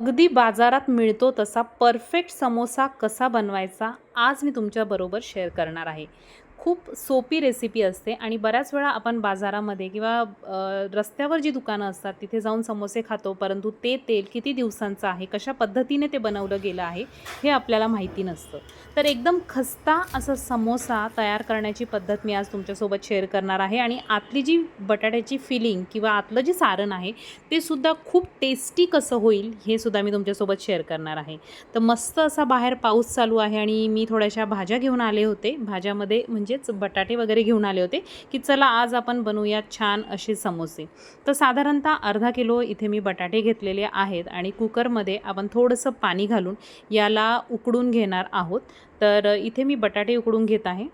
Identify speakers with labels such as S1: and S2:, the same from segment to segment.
S1: अगदी बाजारात मिळतो तसा परफेक्ट समोसा कसा बनवायचा आज मी तुमच्याबरोबर शेअर करणार आहे. खूप सोपी रेसिपी असते आणि बऱ्याच वेळा आपण बाजारामध्ये किंवा रस्त्यावर जी दुकानं असतात तिथे जाऊन समोसे खातो परंतु ते तेल किती दिवसांचं आहे कशा पद्धतीने ते बनवलं गेलं आहे हे आपल्याला माहिती नसतं. तर एकदम खस्ता असा समोसा तयार करण्याची पद्धत मी आज तुमच्यासोबत शेअर करणार आहे आणि आतली जी बटाट्याची फिलिंग किंवा आतलं जे सारण आहे ते सुद्धा खूप टेस्टी कसं होईल हे सुद्धा मी तुमच्यासोबत शेअर करणार आहे. तर मस्त असा बाहेर पाऊस चालू आहे आणि मी थोड्याशा भाज्या घेऊन आले होते. भाज्यामध्ये म्हणजे म्हणजेच बटाटे वगैरे घेऊन आले होते की चला आज आपण बनवूयात छान असे समोसे. तर साधारणतः अर्धा किलो इथे मी बटाटे घेतलेले आहेत आणि कुकरमध्ये आपण थोडंसं पाणी घालून याला उकडून घेणार आहोत. तर इथे मी बटाटे उकडून घेत आहे.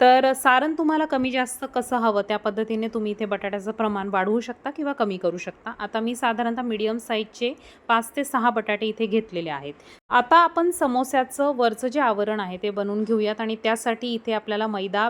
S1: तर सारण तुम्हाला कमी जास्त कसं हवं? त्या पद्धतीने तुम्ही इथे बटाट्याचं प्रमाण वाढवू शकता किंवा कमी करू शकता. आता मी साधारणतः मीडियम साईजचे पाच ते सहा बटाटे इथे घेतलेले आहेत. आता आपण समोस्याचं वरचं जे आवरण आहे ते बनवून घेऊयात आणि त्यासाठी इथे आपल्याला मैदा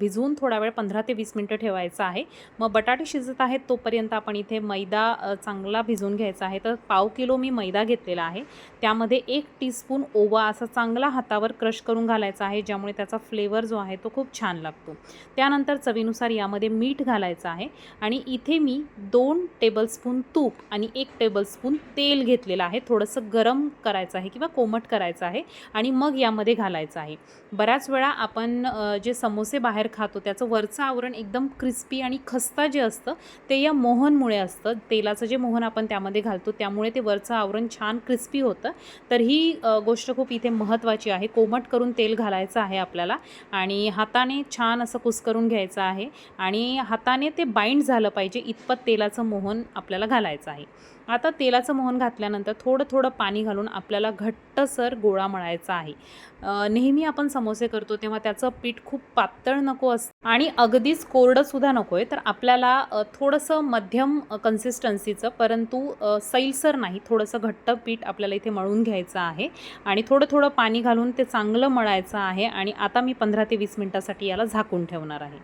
S1: भिजवून थोडा वेळ पंधरा ते वीस मिनटं ठेवायचा आहे. मग बटाटे शिजत आहेत तोपर्यंत आपण इथे मैदा चांगला भिजवून घ्यायचा आहे. तर पाव किलो मी मैदा घेतलेला आहे. त्यामध्ये एक टीस्पून ओवा असा चांगला हातावर क्रश करून घालायचा आहे ज्यामुळे त्याचा फ्लेवर जो आहे तो खूप छान लागतो. त्यानंतर चवीनुसार यामध्ये मीठ घालायचं आहे आणि इथे मी दोन टेबलस्पून तूप आणि एक टेबलस्पून तेल घेतलेलं आहे. थोडंसं गरम करायचं आहे किंवा कोमट करायचं आहे आणि मग यामध्ये घालायचं आहे. बऱ्याच वेळा आपण जे समोसे बाहेर खातो त्याचं वरचं आवरण एकदम क्रिस्पी आणि खस्ता जे असतं ते या मोहनमुळे असतं. तेलाचं जे मोहन आपण त्यामध्ये घालतो त्यामुळे ते वरचं आवरण छान क्रिस्पी होतं. तर ही गोष्ट खूप इथे महत्त्वाची आहे. कोमट करून तेल घालायचं आहे आपल्याला आणि हाताने छान असं कुस्करून घ्यायचं आहे आणि हाताने ते बाइंड झालं पाहिजे इतपत तेलाचं मोहन आपल्याला घालायचं आहे. आता तेलाचं मोहन घातल्यानंतर थोडं थोडं पाणी घालून आपल्याला घट्टसर गोळा मळायचा आहे. नेहमी आपण समोसे करतो तेव्हा त्याचं पीठ खूप पातळ नको असतं आणि अगदीच कोरडंसुद्धा नको आहे तर आपल्याला थोडंसं मध्यम कन्सिस्टन्सीचं परंतु सैलसर नाही थोडंसं घट्ट पीठ आपल्याला इथे मळून घ्यायचं आहे. आणि थोडं थोडं पाणी घालून ते चांगलं मळायचं आहे आणि आता मी पंधरा ते वीस मिनटासाठी याला झाकून ठेवणार आहे.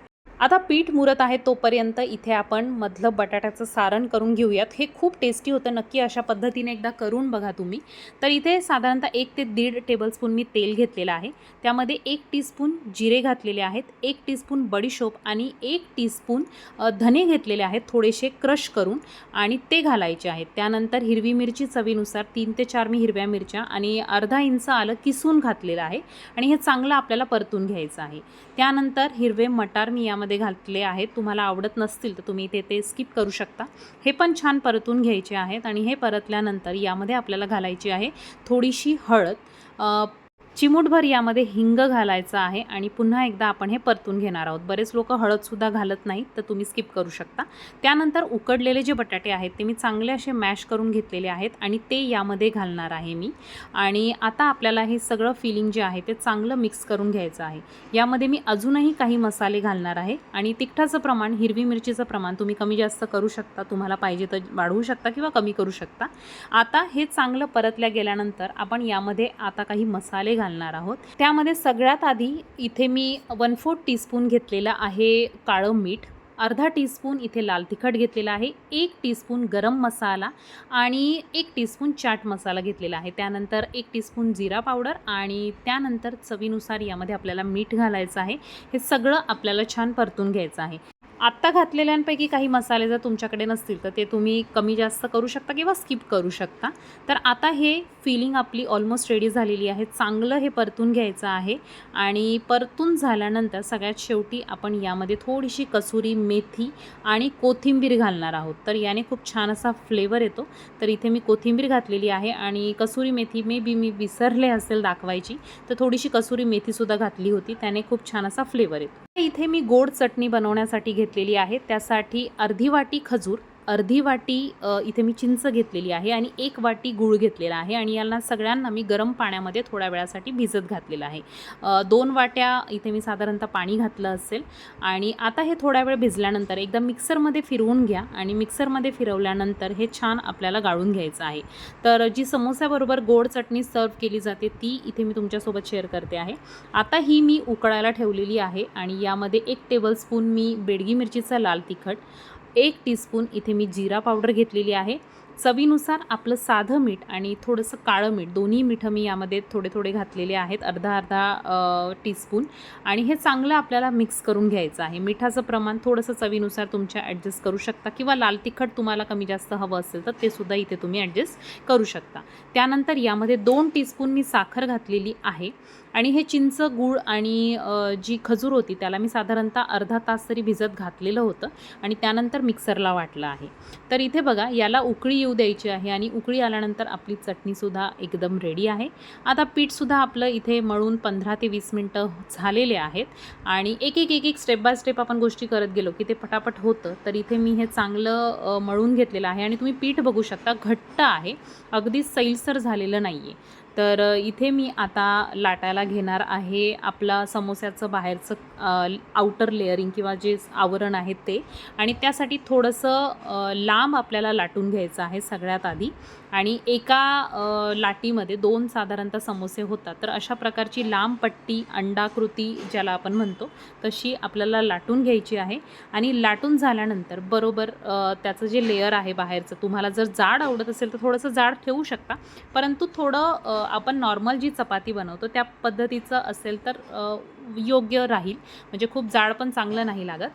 S1: आता पीठ मुरत आहे तोपर्यंत इथे आपण मधलं बटाट्याचं सारण करून घेऊयात. हे खूप टेस्टी होतं. नक्की अशा पद्धतीने एकदा करून बघा तुम्ही. तर इथे साधारणतः एक ते दीड टेबलस्पून मी तेल घेतलेलं आहे. त्यामध्ये एक टीस्पून जिरे घातलेले आहेत एक टीस्पून बडीशोप आणि एक टीस्पून धने घेतलेले आहेत थोडेसे क्रश करून आणि ते घालायचे आहेत. त्यानंतर हिरवी मिरची चवीनुसार तीन ते चार मी हिरव्या मिरच्या आणि अर्धा इंच आलं किसून घातलेलं आहे आणि हे चांगलं आपल्याला परतून घ्यायचं आहे. त्यानंतर हिरवे मटार मी यामध्ये घातले आहेत. तुम्हाला आवडत नसतील तर तुम्ही ते ते स्किप करू शकता. हे पण छान परतून घ्यायचे आहेत आणि हे परतल्यानंतर यामध्ये आपल्याला घालायची आहे थोडीशी हळद. चिमूटभर यामध्ये हिंग घालायचं आहे आणि पुन्हा एकदा आपण हे परतून घेणार आहोत. बरेच लोक हळदसुद्धा घालत नाहीत तर तुम्ही स्किप करू शकता. त्यानंतर उकडलेले जे बटाटे आहेत ते मी चांगले असे मॅश करून घेतलेले आहेत आणि ते यामध्ये घालणार आहे मी. आणि आता आपल्याला हे सगळं फिलिंग जे आहे ते चांगलं मिक्स करून घ्यायचं आहे. यामध्ये मी अजूनही काही मसाले घालणार आहे आणि तिखटाचं प्रमाण हिरवी मिरचीचं प्रमाण तुम्ही कमी जास्त करू शकता. तुम्हाला पाहिजे तर वाढवू शकता किंवा कमी करू शकता. आता हे चांगलं परतल्या गेल्यानंतर आपण यामध्ये आता काही मसाले घालणार आहोत. त्यामध्ये सगळ्यात आधी इथे मी वन फोर्थ टीस्पून घेतलेलं आहे काळं मीठ. अर्धा टीस्पून इथे लाल तिखट घेतलेला आहे. एक टीस्पून गरम मसाला आणि एक टीस्पून चाट मसाला घेतलेला आहे. त्यानंतर एक टीस्पून जिरा पावडर आणि त्यानंतर चवीनुसार यामध्ये आपल्याला मीठ घालायचं आहे. हे सगळं आपल्याला छान परतून घ्यायचं आहे. आत्ता घातलेल्यांपैकी काही मसाले जर तुमच्याकडे नसतील तर ते तुम्ही कमी जास्त करू शकता किंवा स्किप करू शकता. तर आता हे फिलिंग आपली ऑलमोस्ट रेडी झालेली आहे. चांगलं हे परतून घ्यायचं आहे. आणि परतून झाल्यानंतर सगळ्यात शेवटी आपण यामध्ये थोडीशी कसुरी मेथी आणि कोथिंबीर घालणार आहोत. तर याने खूप छान असा फ्लेवर येतो. तर इथे मी कोथिंबीर घातलेली आहे आणि कसुरी मेथी मे बी मी विसरले असेल दाखवायची तर थोडीशी कसुरी मेथीसुद्धा घातली होती. त्याने खूप छान असा फ्लेवर येतो. इथे मी गोड चटणी बनवण्यासाठी घेतलेली आहे. त्यासाठी अर्धी वाटी खजूर. अर्धी वाटी इथे मी चिंच घेतलेली आहे आणि एक वाटी गूळ घेतलेला आहे आणि यांना सगळ्यांना मी गरम पाण्यामध्ये थोड्या वेळासाठी भिजत घातलेलं आहे. दोन वाट्या इथे मी साधारणतः पाणी घातलं असेल आणि आता हे थोड्या वेळ भिजल्यानंतर एकदा मिक्सरमध्ये फिरवून घ्या आणि मिक्सरमध्ये फिरवल्यानंतर हे छान आपल्याला गाळून घ्यायचं आहे. तर जी समोस्याबरोबर गोड चटणी सर्व केली जाते ती इथे मी तुमच्यासोबत शेअर करते आहे. आता ही मी उकळायला ठेवलेली आहे आणि यामध्ये एक टेबलस्पून मी बेडगी मिरचीचा लाल तिखट एक टीस्पून इथे मी जिरा पावडर घेतलेली आहे. चवीनुसार आपलं साधं मीठ आणि थोडंसं काळं मीठ दोन्ही मिठं मी यामध्ये थोडे थोडे घातलेले आहेत अर्धा अर्धा टीस्पून आणि हे चांगलं आपल्याला मिक्स करून घ्यायचं आहे. मिठाचं प्रमाण थोडंसं चवीनुसार तुमच्या ॲडजस्ट करू शकता किंवा लाल तिखट तुम्हाला कमी जास्त हवं असेल तर ते सुद्धा इथे तुम्ही ॲडजस्ट करू शकता. त्यानंतर यामध्ये दोन टीस्पून मी साखर घातलेली आहे. आणि हे चिंच गूळ आणि जी खजूर होती त्याला मी साधारणतः अर्धा तास तरी भिजत घातलेलं होतं आणि त्यानंतर मिक्सरला वाटलं आहे. तर इथे बघा याला उकळी येऊ द्यायची आहे आणि उकळी आल्यानंतर आपली चटणीसुद्धा एकदम रेडी आहे. आता पीठसुद्धा आपलं इथे मळून पंधरा ते वीस मिनटं झालेले आहेत आणि एक एक एक एक स्टेप बाय स्टेप आपण गोष्टी करत गेलो की ते पटापट होतं. तर इथे मी हे चांगलं मळून घेतलेलं आहे आणि तुम्ही पीठ बघू शकता घट्ट आहे. अगदी सैलसर झालेलं नाही आहे तर इथे मी आता लाटायला घेणार आहे आपला समोस्याचं बाहेरचं आउटर लेअरिंग किंवा जे आवरण आहे ते. आणि त्यासाठी थोडंसं लांब आपल्याला लाटून घ्यायचं आहे सगळ्यात आधी. आणि एका लाटीमध्ये दोन साधारणतः समोसे होतात. तर अशा प्रकारची लांब पट्टी अंडाकृती ज्याला आपण म्हणतो तशी आपल्याला लाटून घ्यायची आहे. आणि लाटून झाल्यानंतर बरोबर त्याचं जे लेअर आहे बाहेरचं तुम्हाला जर जाड आवडत असेल तर थोडंसं जाड ठेवू शकता. परंतु थोडं आपण नॉर्मल जी चपाती बनवतो त्या पद्धतीचं असेल तर योग्य राहील. म्हणजे खूप जाड पण चांगलं नाही लागत.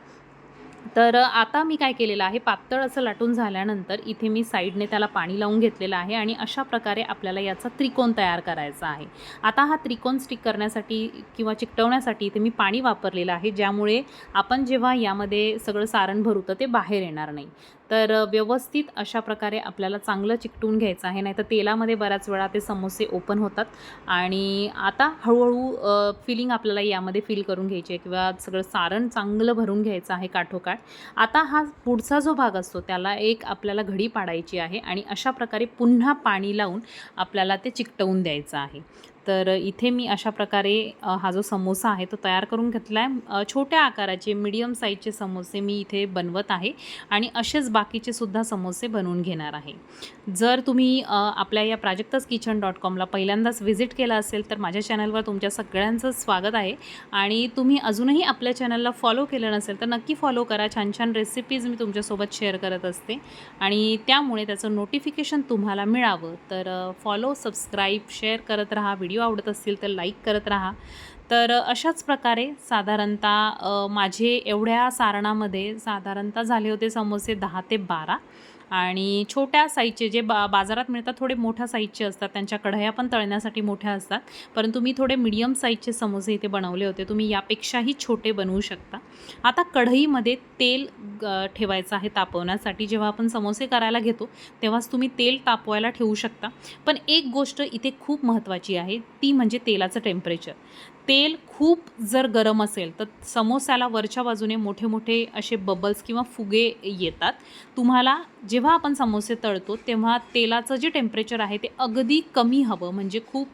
S1: तर आता मी काय केलेलं आहे पातळ असं लाटून झाल्यानंतर इथे मी साईडने त्याला पाणी लावून घेतलेलं आहे आणि अशा प्रकारे आपल्याला याचा त्रिकोण तयार करायचा आहे. आता हा त्रिकोण स्टिक करण्यासाठी किंवा चिकटवण्यासाठी इथे मी पाणी वापरलेलं आहे ज्यामुळे आपण जेव्हा यामध्ये सगळं सारण भरू तर ते बाहेर येणार नाही. तर व्यवस्थित अशा प्रकारे आपल्याला चांगलं चिकटून घ्यायचं आहे. नाही तर तेलामध्ये बऱ्याच वेळा ते समोसे ओपन होतात. आणि आता हळूहळू फिलिंग आपल्याला यामध्ये फिल करून घ्यायची आहे किंवा सगळं सारण चांगलं भरून घ्यायचं आहे काठोकाठ. आता हा पुढचा जो भाग असतो त्याला एक आपल्याला घडी पाडायची आहे आणि अशा प्रकारे पुन्हा पाणी लावून आपल्याला ते चिकटवून द्यायचं आहे. तर इथे मी अशा प्रकारे हा जो समोसा आहे तो तयार करून घेतला आहे छोट्या आकाराचे मीडियम साईजचे समोसे मी इथे बनवत आहे आणि असेच बाकीचे सुद्धा समोसे बनवून घेणार आहे. जर तुम्ही आपल्या या प्राजक्तास किचन डॉट कॉमला पहिल्यांदाच व्हिजिट केलं असेल तर माझ्या चॅनलवर तुमच्या सगळ्यांचं स्वागत आहे. आणि तुम्ही अजूनही आपल्या चॅनलला फॉलो केलं नसेल तर नक्की फॉलो करा. छान छान रेसिपीज मी तुमच्यासोबत शेअर करत असते. आणि त्यामुळे त्याचं नोटिफिकेशन तुम्हाला मिळावं. तर फॉलो सबस्क्राईब शेअर करत राहा. व्हिडिओ आवडत असतील तर लाईक करत राहा. तर अशाच प्रकारे साधारणतः माझे एवढ्या सारणामध्ये साधारणतः झाले होते समोसे दहा ते बारा. आणि छोट्या साईजचे जे बा बाजारात मिळतात थोडे मोठ्या साईजचे असतात. त्यांच्या कढया पण तळण्यासाठी मोठ्या असतात. परंतु मी थोडे मीडियम साईजचे समोसे इथे बनवले होते. तुम्ही यापेक्षाही छोटे बनवू शकता. आता कढईमध्ये तेल ग- ठेवायचं आहे तापवण्यासाठी. जेव्हा आपण समोसे करायला घेतो तेव्हाच तुम्ही तेल तापवायला ठेवू शकता. पण एक गोष्ट इथे खूप महत्त्वाची आहे. ती म्हणजे तेलाचं टेम्परेचर तेल खूप जर गरम असेल तर समोस्याला वरच्या बाजूने मोठे मोठे असे बबल्स किंवा फुगे येतात. तुम्हाला जे जेव्हा आपण समोसे तळतो तेव्हा तेलाचं जे टेम्परेचर आहे ते अगदी कमी हवं. म्हणजे खूप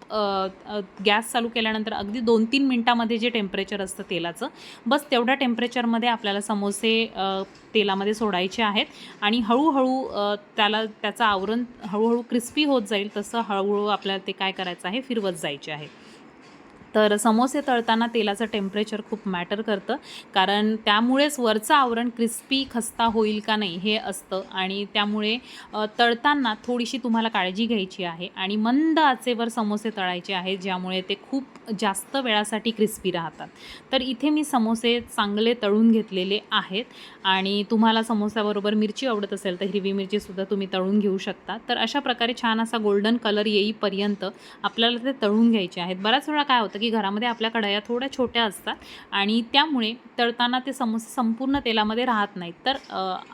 S1: गॅस चालू केल्यानंतर अगदी दोन तीन मिनटामध्ये जे टेम्परेचर असतं तेलाचं बस तेवढ्या टेम्परेचरमध्ये आपल्याला समोसे तेलामध्ये सोडायचे आहेत. आणि हळूहळू त्याला त्याचं आवरण हळूहळू क्रिस्पी होत जाईल. तसं हळूहळू आपल्याला ते काय करायचं आहे? फिरवत जायचे आहे. तर समोसे तळताना तेलाचं टेम्परेचर खूप मॅटर करतं. कारण त्यामुळेच वरचं आवरण क्रिस्पी खस्ता होईल का नाही हे असतं. आणि त्यामुळे तळताना थोडीशी तुम्हाला काळजी घ्यायची आहे. आणि मंद आचेवर समोसे तळायचे आहेत ज्यामुळे ते खूप जास्त वेळासाठी क्रिस्पी राहतात. तर इथे मी समोसे चांगले तळून घेतलेले आहेत. आणि तुम्हाला समोस्याबरोबर मिरची आवडत असेल तर हिरवी मिरचीसुद्धा तुम्ही तळून घेऊ शकता. तर अशा प्रकारे छान असा गोल्डन कलर येईपर्यंत आपल्याला ते तळून घ्यायचे आहेत. बऱ्याच वेळा काय होतं की की घरामध्ये आपल्या कढया थोड्या छोट्या असतात आणि त्यामुळे तळताना ते समोसे संपूर्ण तेलामध्ये राहत नाहीत. तर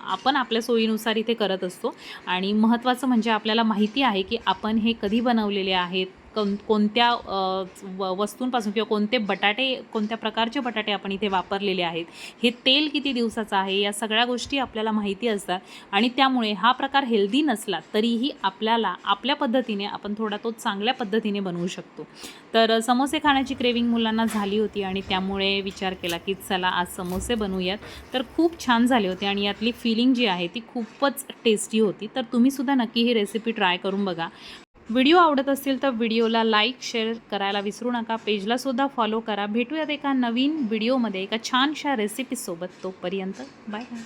S1: आपण आपल्या सोयीनुसार इथे करत असतो. आणि महत्त्वाचं म्हणजे आपल्याला माहिती आहे की आपण हे कधी बनवलेले आहेत कोण कोणत्या व- वस्तूंपासून किंवा कोणते बटाटे कोणत्या प्रकारचे बटाटे आपण इथे वापरलेले आहेत हे तेल किती दिवसाचं आहे या सगळ्या गोष्टी आपल्याला माहिती असतात आणि त्यामुळे हा प्रकार हेल्दी नसला तरीही आपल्याला आपल्या पद्धतीने आपण थोडा तो चांगल्या पद्धतीने बनवू शकतो. तर समोसे खाण्याची क्रेविंग मुलांना झाली होती आणि त्यामुळे विचार केला की चला आज समोसे बनवूयात. तर खूप छान झाले होते आणि यातली फिलिंग जी आहे ती खूपच टेस्टी होती. तर तुम्हीसुद्धा नक्की ही रेसिपी ट्राय करून बघा. व्हिडिओ आवडत असतील तर व्हिडिओला लाईक शेअर करायला विसरू नका. पेजलासुद्धा फॉलो करा. भेटूयात एका नवीन व्हिडिओमध्ये एका छानशा रेसिपीसोबत तोपर्यंत. Bye bye